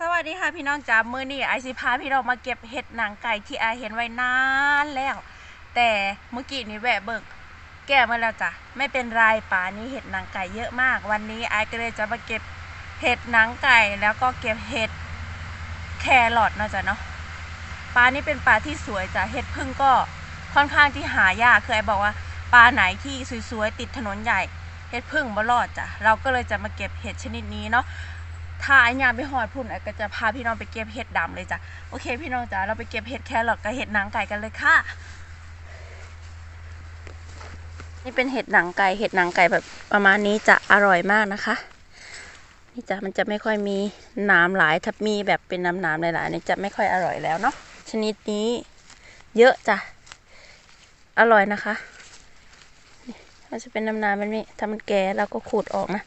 สวัสดีค่ะพี่น้องจ๋ามือนี่ไอซิพาพี่น้องมาเก็บเห็ดหนังไก่ที่ไอเห็นไว้นานแล้ว แต่เมื่อกี้นี้แวะเบิกแก้มาแล้วจ้ะไม่เป็นไรป่านี้เห็ดหนังไก่เยอะมาก วันนี้ไอก็เลยจะมาเก็บเห็ดหนังไก่แล้วก็เก็บเห็ดแครอทนะจ้ะเนาะปลานี้เป็นปลาที่สวยจ้ะเห็ดพึ่งก็ค่อนข้างที่หายากคือไอบอกว่าปลาไหนที่สวยๆติดถนนใหญ่เห็ดพึ่งบ่รอดจ้ะเราก็เลยจะมาเก็บเห็ดชนิดนี้เนาะ ถ้าไอ้ยามไปหอดพุ่นไอ้ก็จะพาพี่น้องไปเก็บเห็ดดำเลยจ้ะโอเค พี่น้องจ๋าเราไปเก็บเห็ดแครอทกับเห็ดหนังไก่กันเลยค่ะ นี่เป็นเห็ดหนังไก่เห็ดหนังไก่แบบประมาณนี้จะอร่อยมากนะคะนี่จ้ะมันจะไม่ค่อยมีนามหลายถ้ามีแบบเป็นน้ำนามหลายๆนี่จะไม่ค่อยอร่อยแล้วเนาะชนิดนี้เยอะจ้ะอร่อยนะคะนี่มันจะเป็นน้ำหนามแบบนี้ถ้ามันแก่เราก็ขูดออกนะ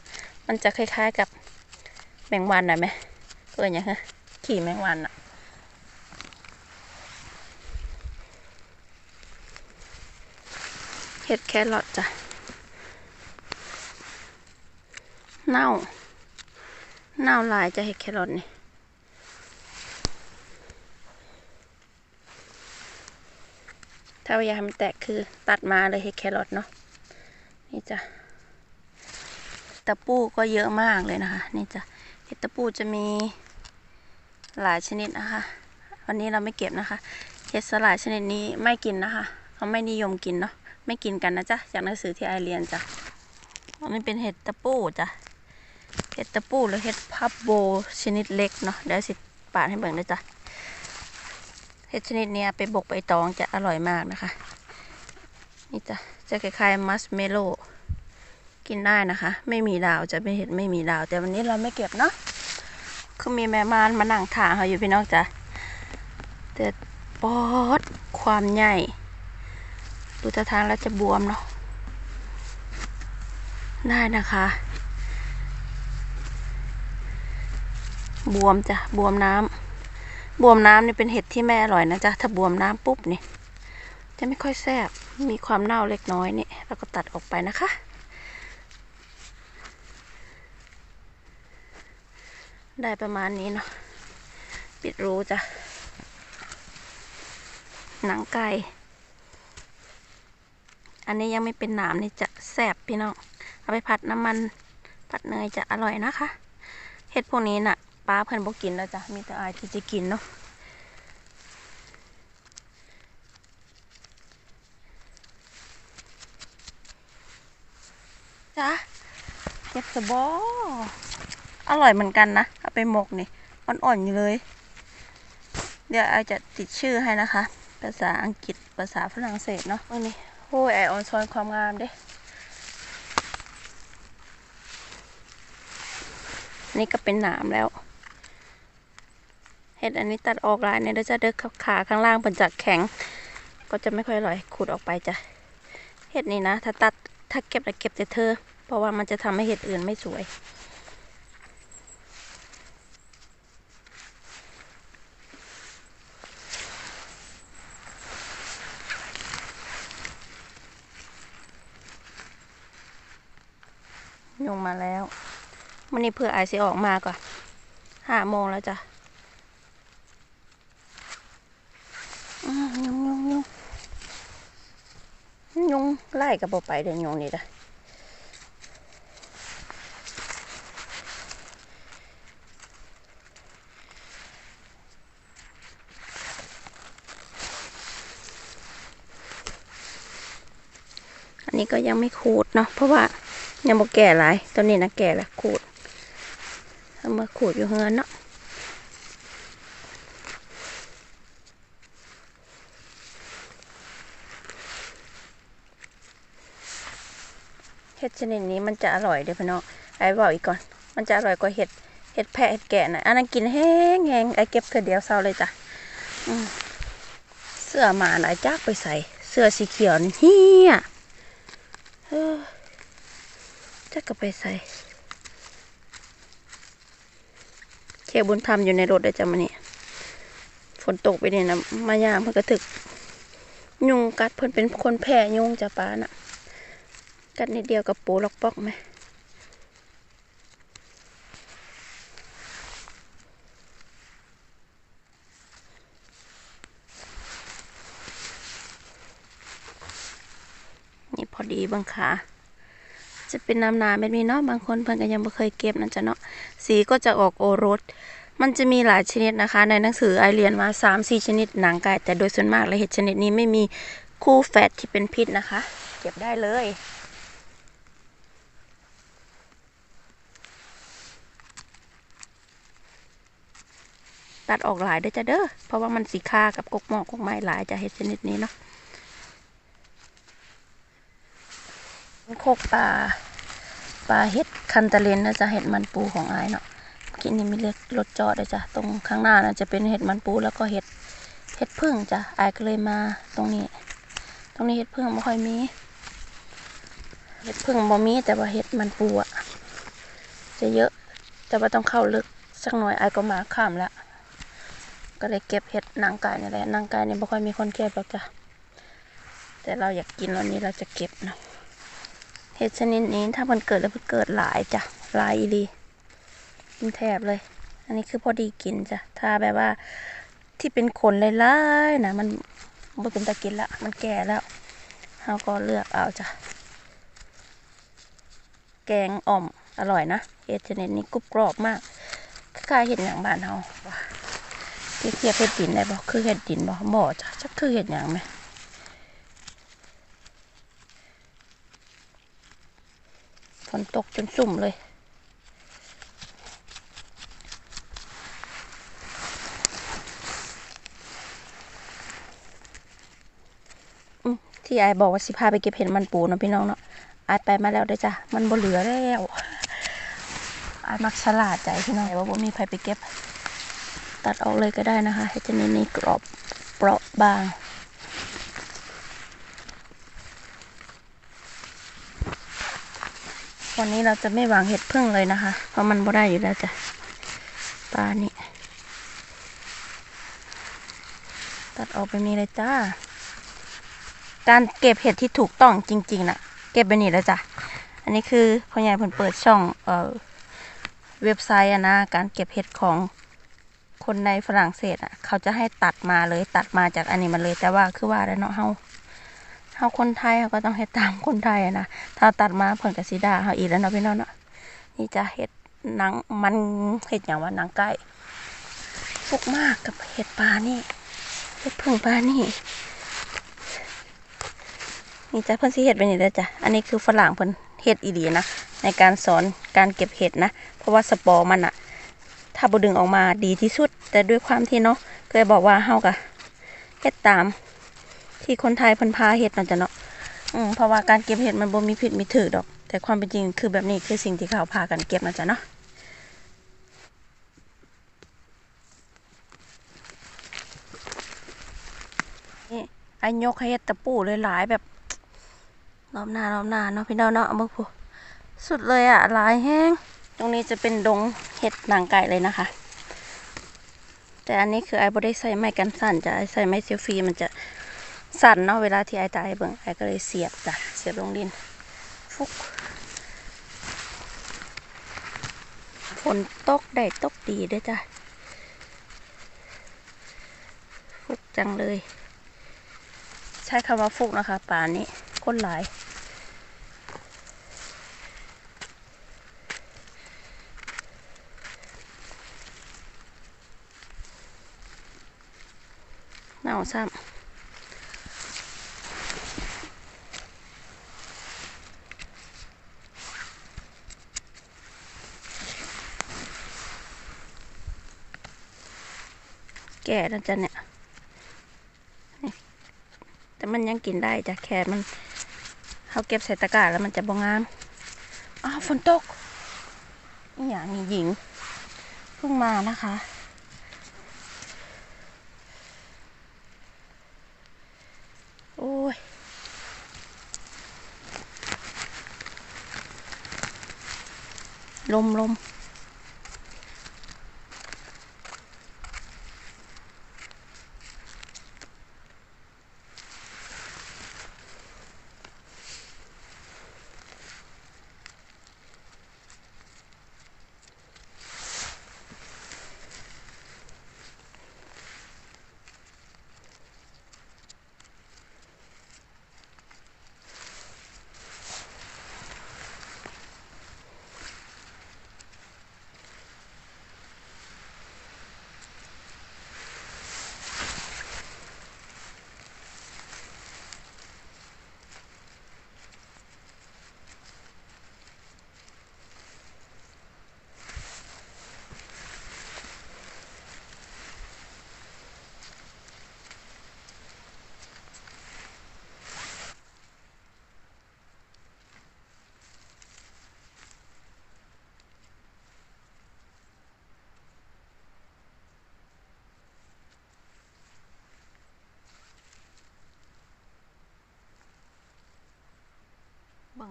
มันจะคล้ายๆกับ แมงวันน่ะไหมเพื่อนยังฮะขี่แมงวันอะเห็ดแครอทจ้ะเน่าเน่าลายจะเห็ดแครอทนี่ถ้าอยากให้มันแตกคือตัดมาเลยเห็ดแครอทเนาะนี่จ้ะตะปูก็เยอะมากเลยนะคะ นี่จ้ะ เห็ดตะปูจะมีหลายชนิดนะคะ วันนี้เราไม่เก็บนะคะ เห็ดสลายชนิดนี้ไม่กินนะคะเขาไม่นิยมกินเนาะ ไม่กินกันนะจ๊ะ จากหนังสือที่ไอเรียนจ้ะอันนี้เป็นเห็ดตะปูจ้ะ เห็ดตะปูหรือเห็ดพับโบชนิดเล็กเนาะ เดี๋ยวสิปาดให้เบิ่งด้วยจ้ะ เห็ดชนิดนี้ไปบกไปตองจะอร่อยมากนะคะ นี่จ้ะ จะคล้ายๆมัสเมโล กินได้นะคะ ไม่มีดาวจะไม่เห็นไม่มีดาว แต่วันนี้เราไม่เก็บเนาะคือมีแม่มานมานั่งถาเขาอยู่พี่น้องจ้ะแต่ปอดความใหญ่ดูท่าทางแล้วจะบวมเนาะได้นะคะ บวมจ้ะบวมน้ำบวมน้ำนี่เป็นเห็ดที่แม่อร่อยนะจ๊ะถ้าบวมน้ำปุ๊บนี่จะไม่ค่อยแซ่บมีความเน่าเล็กน้อยนี่แล้วก็ตัดออกไปนะคะ ได้ประมาณนี้เนาะ ปิดรูจ้ะ หนังไก่ อันนี้ยังไม่เป็นหนามนี่จะแซ่บพี่น้อง เอาไปผัดน้ำมัน ผัดเนยจะอร่อยนะคะ เห็ดพวกนี้น่ะป้าเพิ่อนบอกกินแล้วจ้ะ มีแต่อายที่จะกินเนาะจ้ะเห็ดสบอ อร่อยเหมือนกันนะเอาไปหมกนี่อ่อนๆอยู่เลย เดี๋ยวไอจะติดชื่อให้นะคะ ภาษาอังกฤษภาษาฝรั่งเศสเนาะอันนี้โอ้ยไอออนซอนความงามเด้นี่ก็เป็นหนามแล้ว เห็ดอันนี้ตัดออกลายเนี่ยเดี๋ยวจะเดินขาข้างล่างเป็นจากแข็ง ก็จะไม่ค่อยอร่อยขูดออกไปจ้ะ เห็ดนี่นะ ถ้าตัดถ้าเก็บแต่เก็บแต่เธอ เพราะว่ามันจะทำให้เห็ดอื่นไม่สวย ยุงมาแล้วมันนี่เพื่อไอซีออกมาก่อนห้าโมงแล้วจ้ะอืมยุงยุงยุงยุงไล่กับไปเดินยุงนี่จ้ะอันนี้ก็ยังไม่ขูดเนาะเพราะว่า ยังบ่แก่หลายตัวนี้นะแก่แล้วขูดเอามาขูดอยู่เฮือนเนาะเห็ดชนิดนี้มันจะอร่อยเดี๋ยวพี่น้องไอ้บอกอีกก่อน มันจะอร่อยกว่าเห็ดเห็ดแพะเห็ดแกะนะอันนั้นกินแห้งแห้งไอ้เก็บเธอเดียวเศร้าเลยจ้ะเสื้อหมาหลายจักไปใส่ เสื้อสีเขียวนี่เฮียักก็ไปใส่เขียบุญธรรมอยู่ในรถได้จังมันนี่ฝนตกไปเนี่ยนะมายามเพื่อก็ถึก ยุงกัดเพิ่นเป็นคนแพ้ยุงจ้ะป้าน่ะ กัดนิดเดียวกับปูล็อกปอกไหมนี่พอดีบังคะ จะเป็นน้ำนาแบบนี้เนาะบางคนเพิ่นก็ยังบ่เคยเก็บนั่นจะเนาะสีก็จะออกโอรส มันจะมีหลายชนิดนะคะ ในหนังสือไอเรียนมา3 4ชนิดหนังไก่แต่โดยส่วนมากแล้วเห็ดชนิดนี้ไม่มีคู่แฝดที่เป็นพิษนะคะ เก็บได้เลยตัดออกหลายเด้จ้ะเด้อ เพราะว่ามันสีค่ากับกกหมอกกกไม้หลายจะเห็ดชนิดนี้เนาะ โคกปลาปลาเห็ดคันตะเลนนะจะเห็ดมันปูของไอายเนาะกินนี่มีเล็กรถจอดเลยจ้ะตรงข้างหน้านะจะเป็นเห็ดมันปูแล้วก็เห็ดเห็ดพึ่งจ้ะไอายก็เลยมาตรงนี้ ตรงนี้เห็ดพึ่งไม่ค่อยมี เห็ดพึ่งบ่มีแต่ว่าเห็ดมันปูอะจะเยอะแต่ว่าต้องเข้าลึกสักหน่อยไอายก็มาข้ามแล้วก็เลยเก็บเห็ดนางกายนี่แหละนางกายนี่ไม่ค่อยมีคนเก็บหรอกจ้ะแต่เราอยากกินวันนี้เราจะเก็บเนาะ เห็ดชนิดนี้ถ้ามันเกิดแล้วมันเกิดหลายจ้ะหลายอีดีกินแทบเลย อันนี้คือพอดีกินจ้ะถ้าแบบว่าที่เป็นขนหลายๆนะมันบ่เป็นตะกินละมันแก่แล้วเราก็เลือกเอาจ้ะแกงอ่อมอร่อยนะเห็ดชนิดนี้กรุบกรอบมากคล้ายเห็ดอย่างบ้านเราเทียบเห็ดดินได้บ่คือเห็ดดินบ่บ่จ้ะจักคือเห็ดหยังไหม ฝนตกจนสุ่มเลยอืมที่ไอบอกว่าสิพาไปเก็บเห็ดมันปูนะพี่น้องเนาะไอไปมาแล้วเด้จ้ะ มันบ่เหลือแล้วไอมักฉลาดใจพี่น้องว่าบ่มีใครไปเก็บ ตัดออกเลยก็ได้นะคะเห็ดชนิดนี้กรอบเปราะบาง วันนี้เราจะไม่วางเห็ดพึ่งเลยนะคะ เพราะมันบ่ได้อยู่แล้วจ้ะปลานี่ตัดออกไปนี้เลยจ้า การเก็บเห็ดที่ถูกต้องจริงๆนะเก็บไปนี่แล้วจ้ะ อันนี้คือพ่อใหญ่เพิ่นเปิดช่องเอ่อเว็บไซต์อะนะการเก็บเห็ดของคนในฝรั่งเศสอะ เขาจะให้ตัดมาเลยตัดมาจากอันนี้มาเลยแต่ว่าคือว่าแล้วเนาะเฮา เฮาคนไทยเราก็ต้องเฮ็ดตามคนไทยนะถ้าตัดมาเพิ่นก็สิด่าเฮาอีกแล้วเนาะพี่น้องเนาะนี่จะเฮ็ดหนังมันเฮ็ดหยังว่าหนังไก่ฟุกมากกับเห็ดปลานี่เห็ดผึ่งปลานี่นี่จ้ะเพิ่นสิเฮ็ดไปนี่เด้อจ้ะอันนี้คือฝรั่งเพิ่นเฮ็ดอีหลีนะในการสอนการเก็บเห็ดนะ เพราะว่าสปอร์มันอะถ้าบดึงออกมาดีที่สุด แต่ด้วยความที่เนาะเคยบอกว่าเฮากะเฮ็ดตาม ที่คนไทยเพิ่นพาเฮ็ดนั่นจ้ะเนาะอืมเพราะว่าการเก็บเห็ดมันบ่มีผิดมีถูกดอก แต่ความเป็นจริงคือแบบนี้คือสิ่งที่เขาพากันเก็บนั่นจะเนาะนี่ไอ้ยกให้เฮ็ดตะปูเลยหลายแบบรอบหน้ารอบหน้าเนาะพี่น้องเนาะเอามาพูสุดเลยอะหลายแห้งตรงนี้จะเป็นดงเห็ดนังไก่เลยนะคะ แต่อันนี้คือไอ้บ่ได้ใส่ไม้กันสั่นจะไอ้ใส่ไม้เซลฟี่มันจะ สั่นเนาะเวลาที่ไอตายเบิ่งไอก็เลยเสียบจ้ะเสียบลงดิน ฟุกฝนตกได้ตกดีด้วยจ้ะฟุกจังเลย ใช้คำว่าฟุกนะคะป่านี้คนหลายหนาวซ้ำ แก่แล้วจ้ะเนี่ย แต่มันยังกินได้จ้ะแค่มันเขาเก็บใส่ตะกร้าแล้วมันจะบงงาม อ้าวฝนตกนี่อย่างนี้หญิงเพิ่งมานะคะ โอ้ยลมลม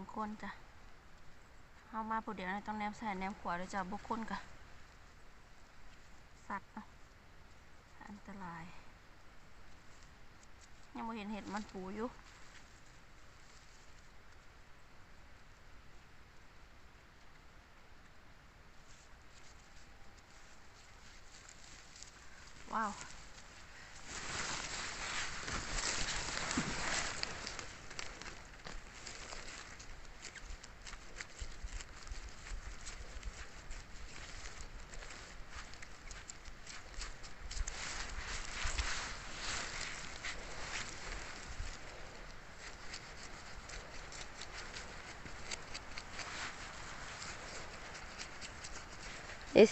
งคนจ้ะเอามาผู้เดียวนะต้องแนมใส่แนมขวาด้วยจ้ะบ่คนกะสัตว์อันตราย ยังไม่เห็นเห็ดมันปูอยู่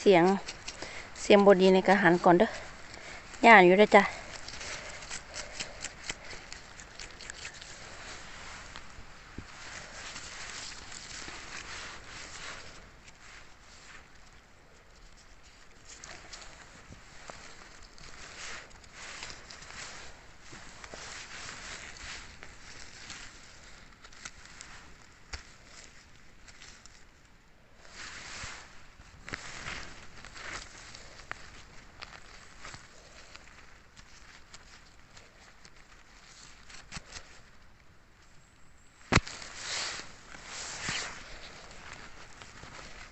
เสียงเสียงบดีในกระหันก่อนเด้อย่านอยู่ด้จ้ะ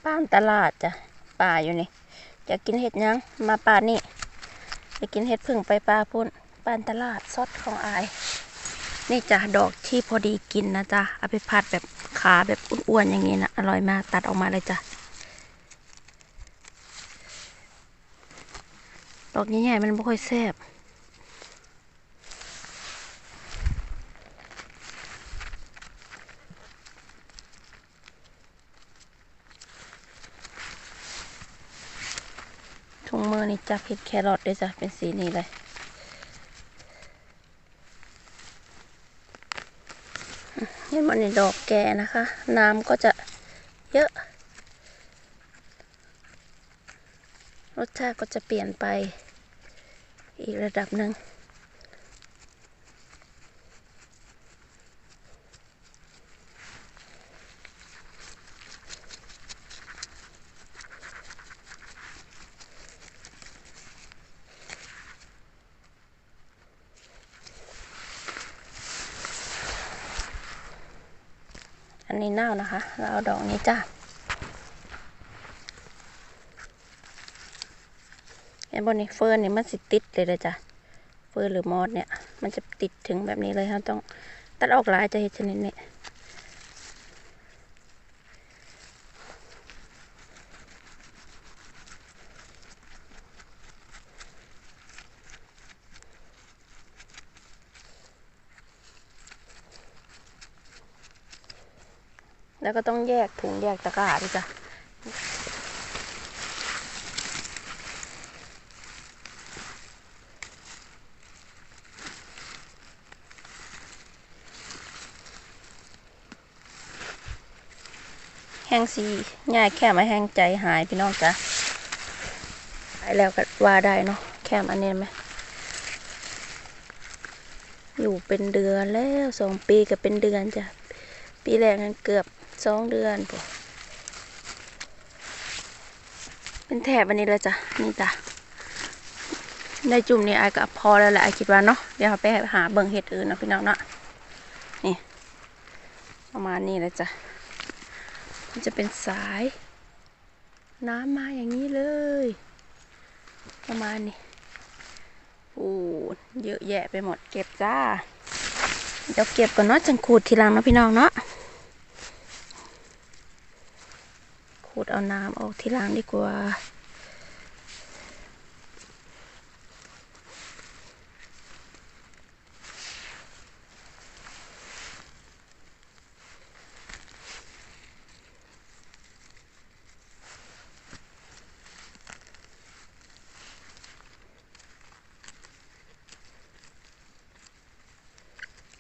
ป้านตลาดจ้ะป่าอยู่นี่อยากกินเห็ดยังมาป่านี่อยากกินเห็ดพึ่งไปป่าพุ่นป้านตลาดซอสของอาย นี่จ้ะดอกที่พอดีกินนะจ๊ะเอาไปผัดแบบขาแบบอ้วนๆอย่างนี้นะอร่อยมากตัดออกมาเลยจ้ะดอกใหญ่ๆมันไม่ค่อยแซ่บ จับเห็ดแครอทด้วยจ้ะเป็นสีนี้เลยเห็นมันในดอกแก่นะคะ น้ำก็จะเยอะ รสชาติก็จะเปลี่ยนไปอีกระดับหนึ่ง อั นนี้เน่านะคะ เราเอาดอกนี้จ้าเห็นบนนี้เฟิร์นนี่มันสิติดเลยเลยจ้ะเฟิร์นหรือมอสเนี่ย มันจะติดถึงแบบนี้เลยเราต้องตัดออกหลายจะเห็นชนิดนี้ แล้วก็ต้องแยกถุงแยกตะกร้าด้วยจ้ะแห้งสีง่ายแค่มาแห้งใจหายพี่น้องจ้ะหายแล้วก็ว่าได้เนาะแค่อันนี้ไหมอยู่เป็นเดือนแล้วสองปีก็เป็นเดือนจ้ะ ปีแรกนั้นเกือบ สองเดือนปุ๊เป็นแถบอันนี้เลยจ้ะนี่จ้ะในจุ่มนี้ไอ้ก็พอแล้วแหละไอ้คิดว่าเนาะเดี๋ยวเราไปหาเบิ่งเห็ดอื่นนะพี่น้องเนาะนี่ประมาณนี้เลยจ้ะมันจะเป็นสาย น้ำมาอย่างนี้เลย ประมาณนี้โอ้เยอะแยะไปหมดเก็บจ้าเดี๋ยวเก็บก่อนเนาะจังขูดทีหลังเนาะพี่น้องเนาะ ขูดเอาน้ำออกทีหลังดีกว่า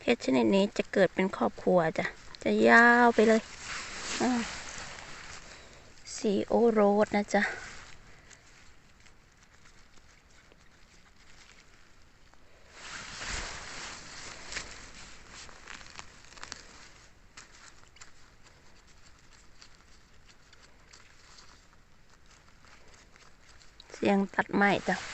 เห็ดชนิดนี้จะเกิดเป็นครอบครัวจ้ะ จะยาวไปเลยอ่า ซีโอโรดนะจ๊ะ เสียงตัดใหม่จ้ะ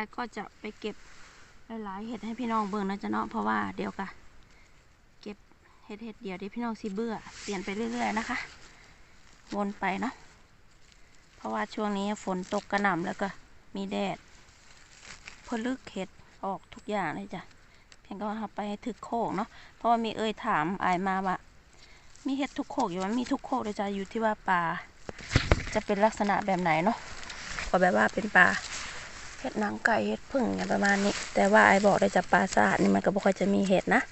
ไอก็จะไปเก็บหลายๆเห็ดให้พี่น้องเบิ่งนะจ๊ะเนาะเพราะว่าเดี๋ยวกะเก็บเห็ดเห็ดเดียวเดี๋ยวพี่น้องสิเบื่อเปลี่ยนไปเรื่อย ๆ นะคะ วนไปเนาะเพราะว่าช่วงนี้ฝนตกกระหน่ำแล้วก็มีแดดพลึกเห็ดออกทุกอย่างเลยจ้ะเพียงก็ว่าเราไปถึกโคกเนาะเพราะว่ามีเอ่ยถามอายมาว่ามีเห็ดทุกโคกอยู่ไหมมีทุกโคกเลยจ้ะอยู่ที่ว่าปลาจะเป็นลักษณะแบบไหนเนาะก็แบบว่าเป็นปลา เห็ดนังไก่เห็ดผึ่งอย่างประมาณนี้ แต่ว่าไอายบอกได้จากปลาสะอาดนี่มันก็บ่ค่อยจะมีเห็ดนะ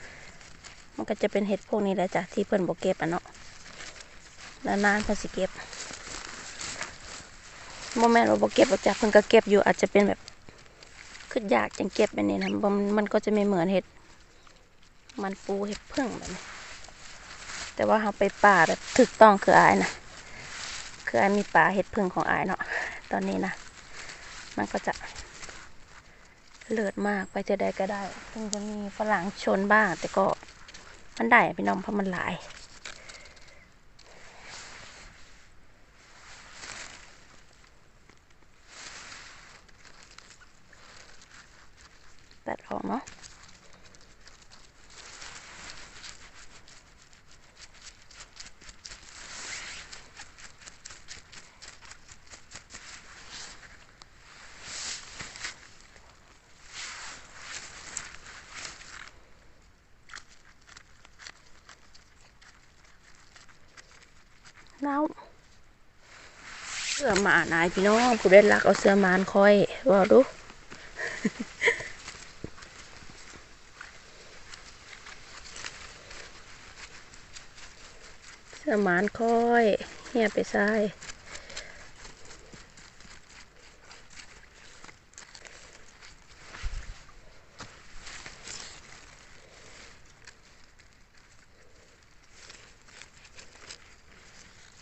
มันก็จะเป็นเห็ดพวกนี้แหละจ้ะที่เพิ่นบ่เก็บอะเนาะนานๆเพิ่นสิเก็บโมแม่นว่าบ่เก็บบ่จ้ะเพิ่นก็เก็บอยู่อาจจะเป็นแบบขึ้นยากจังเก็บแบบนี้นะมันมันก็จะไม่เหมือนเห็ด มันปูเห็ดพึ่งแบบนี้แต่ว่าเราไปป่าแบบถูกต้องคืออายนะคืออายมีป่าเห็ดพึ่งของอายเนาะตอนนี้นะ มันก็จะเลิศมากไปเจอได้ก็ได้ถึงจะมีฝรั่งชนบ้าง แต่ก็มันได้พี่น้องเพราะมันหลายตัดออกเนาะแล้วเสื้อหมา นายพี่น้องผู้ได้รักเอาเสื้อมานคอยว่าดูเสื้อมานคอยเฮียไปซ้าย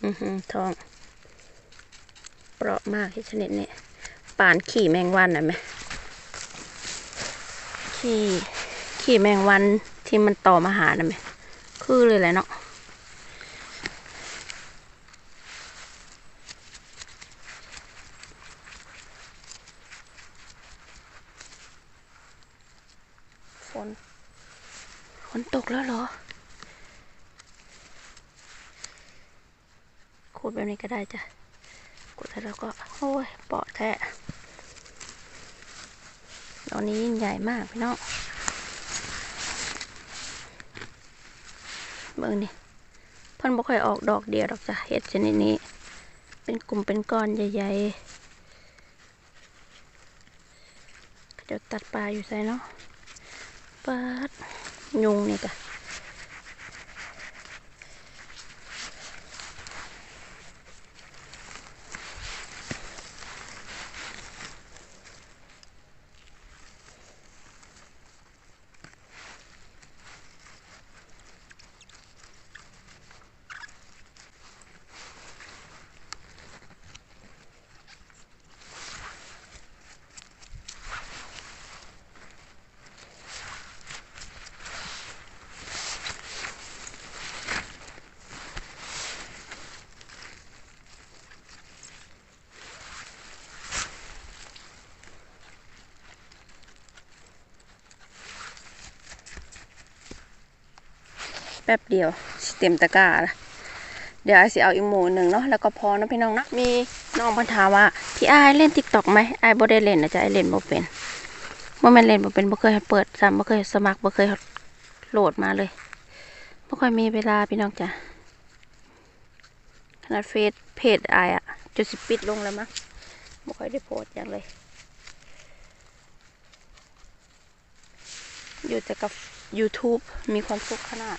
อือหือทอง ราะมากที่ชนิดนี้ป่านขี่แมงวันน่ะไหมขี่ขี่แมงวันที่มันต่อมาหาน่ะไหมคือเลยแหละเนาะฝนฝนตกแล้วเหรอขูดแบบนี้ก็ได้จ้ะขูด แล้วก็โอ้ยเปาะแทะตอนนี้ยิ่งใหญ่มากพี่น้องเบิ่งนี่เพิ่นบ่ค่อยออกดอกเดียวดอกจ้ะเห็ดชนิดนี้ เป็นกลุ่มเป็นก้อนใหญ่ๆเดี๋ยวตัดปลาอยู่ใส่เนาะปัดยุงนี่จ้ะ แป๊บเดียวเต็มตะกร้าละเดี๋ยวไอสิเอาอีกหมูหนึ่งเนาะแล้วก็พอนะพี่น้องนะมีน้องพันถาว่าพี่ไอเล่นติ๊กต็อกไหมไอายบ่ได้เล่นนะจ๊ะไอเล่นบ่เป็นเมื่อมันเล่นบ่เป็นบ่เคยเปิดซ้ำบ่เคยสมัครบ่เคยโหลดมาเลยบ่ค่อยมีเวลาพี่น้องจ้ะขนาดเฟซเพจไออะจะสิบปิดลงแล้วมั้งบ่ค่อยได้โพสต์อย่างเลย อยู่แต่กับ YouTube มีความสุขขนาด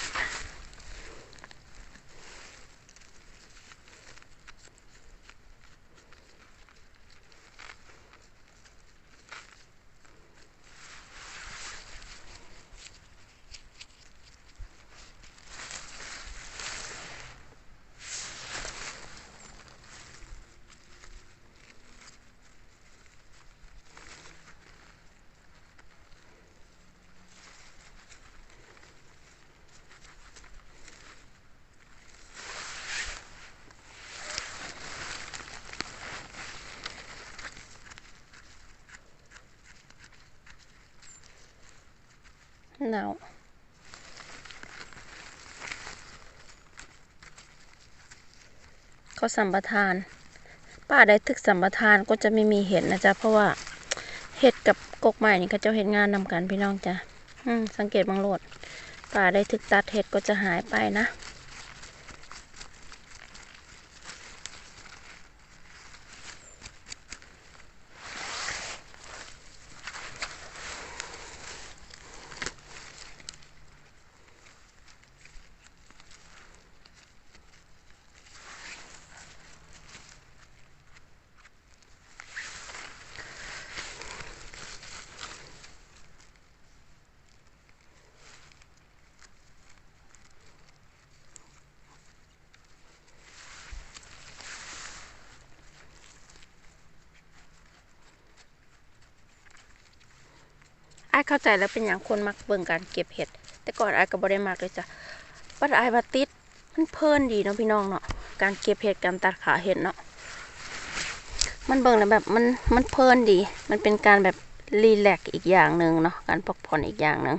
หนาวเขาสัมปทาน ป้าได้ทึกสัมปทานก็จะไม่มีเห็ดนะจ๊ะ เพราะว่าเห็ดกับกกใหม่นี่เขาเจ้าเห็ดงานนำกันพี่น้องจ้ะสังเกตบางโหลด ป้าได้ทึกตัดเห็ดก็จะหายไปนะ ไอ้ายเข้าใจแล้วเป็นอย่างคนมักเบิ่งการเก็บเห็ด แต่ก่อนไอ้ายก็บ่ได้มากเลยจ้ะปัดไอ้ายมาติดมันเพลินดีเนาะพี่น้องเนาะการเก็บเห็ดการตัดขาเห็ดเนาะมันเบิ่งแล้วแบบมันมันเพลินดี มันเป็นการแบบรีแลกซ์อีกอย่างหนึ่งเนาะการพักผ่อนอีกอย่างหนึ่ง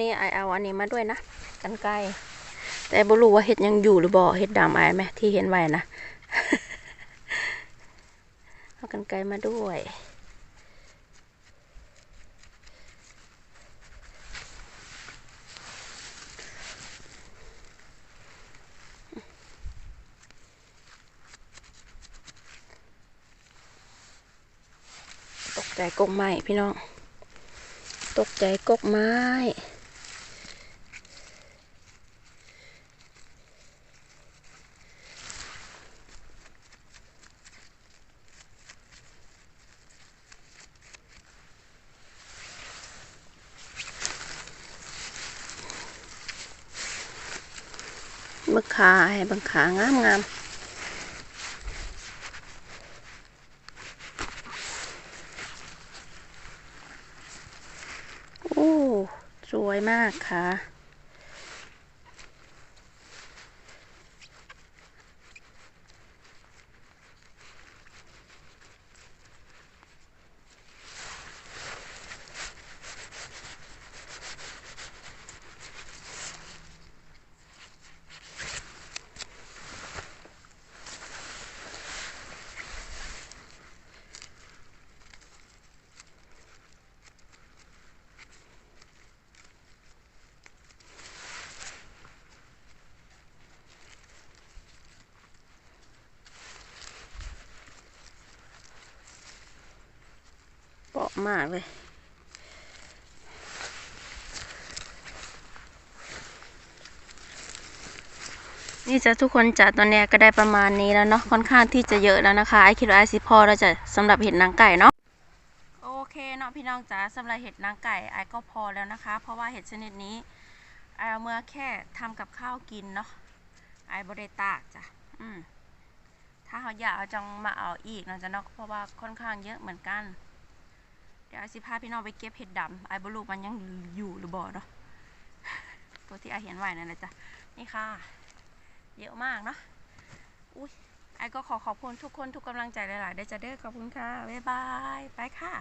นี้ไอเอาอันนี้มาด้วยนะกันไกลแต่บรู้ว่าเห็ดยังอยู่หรือบ่เห็ดดำไอไหมที่เห็นไว้นะเอากันไกลมาด้วยตกใจกกไม้พี่น้อง ตกใจกกไม้ บัง ขาให้บังขางามงามโอ้ สวยมากค่ะ มากเลย นี่จะทุกคนจะตอนนี้ก็ได้ประมาณนี้แล้วเนาะค่อนข้างที่จะเยอะแล้วนะคะไอคิดว่าไอซิพอเราจะสำหรับเห็ดนางไก่เนาะโอเคเนาะพี่น้องจ๋าสำหรับเห็ดนางไก่ไอก็พอแล้วนะคะ เพราะว่าเห็ดชนิดนี้ไอเอาเมื่อแค่ทำกับข้าวกินเนาะไอบริตากจ้ะอืมถ้าเขาอยากเอาจังมาเอาอีกเนาะจ๊ะเนาะเพราะว่าค่อนข้างเยอะเหมือนกัน เดี๋ยวไอสิพาพี่น้องไปเก็บเห็ดดำไอ้บ่รู้มันยังอยู่หรือบ่เนาะตัวที่ไอเห็นไหวนั่นแหละจ้ะนี่ค่ะ เยอะมากเนาะอุ้ยไอก็ขอขอบคุณทุกคนทุกกำลังใจหลายๆได้จะเด้อขอบคุณค่ะบ๊ายบายไปค่ะ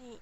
นี่